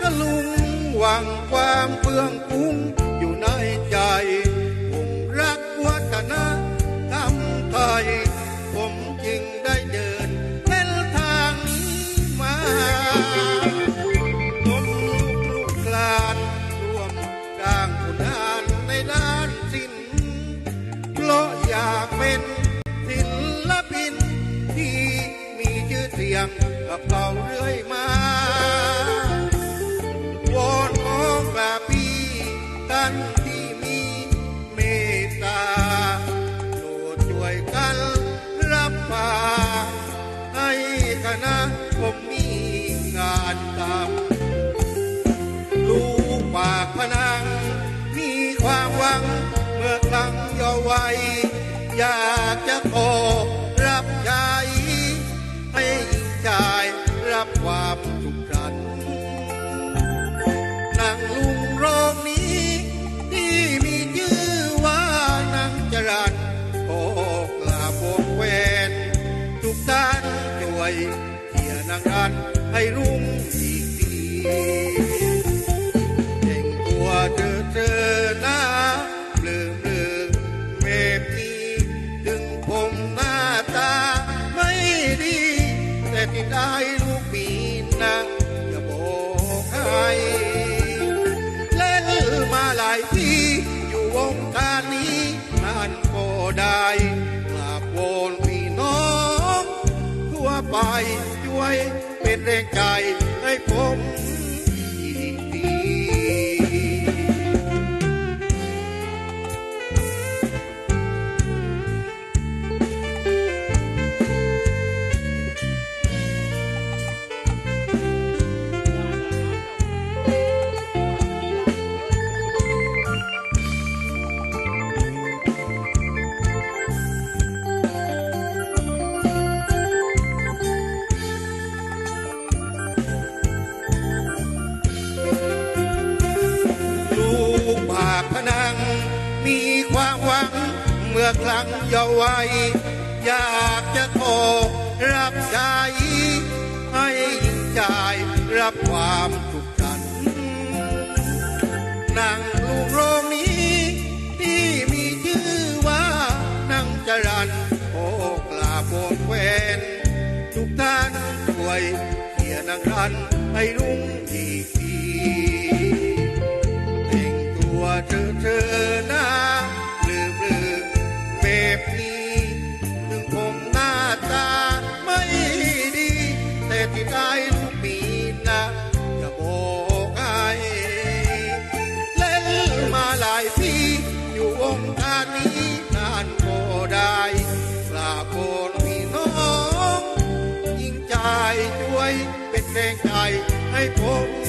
ทะลุงหวังความเฟื่องฟุ้งอยู่ในใจผมรักวัฒนธรรมไทย ผมจึงได้เดินเส้นทางนี้มาผมลุกลุกลานร่วมสร้างผลงานในด้านสินป์เพราะอยากเป็นศิลปินที่มีชื่อเสียงกับเก่าเรื่อยมา กันที่มีเมตตาโปรดช่วยกันรับฝากให้คณะผมมีงานทำลูกปากพนัง มีความหวังเมื่อครั้งเยาว์วัยอยากจะขอ นางรันให้รุ่งอีกทีเด็กตัวเธอเธอหน้าเบลือเบลือเมพนี้ถึงผมหน้าตาไม่ดี แต่ที่ได้ลูกปีนะอย่าบอกใครเล่นมาหลายทีอยู่วงการนี้นานก็ได้กราบวอนพี่น้องทั่วไป วยเป็นแรงใจให้ผม อครั้งเยาว์วัยอยากจะขอรับใช้ให้หญิงชายรับความสุขสันต์นางลูกโรงนี้ที่มีชื่อว่านางจรันโอกลาโบนแควนทุกท่านช่วยเขียนนางรันให้รุ่งอีทีแต่งตัวเธอเธอหน้า เป็นแรงใจให้ผม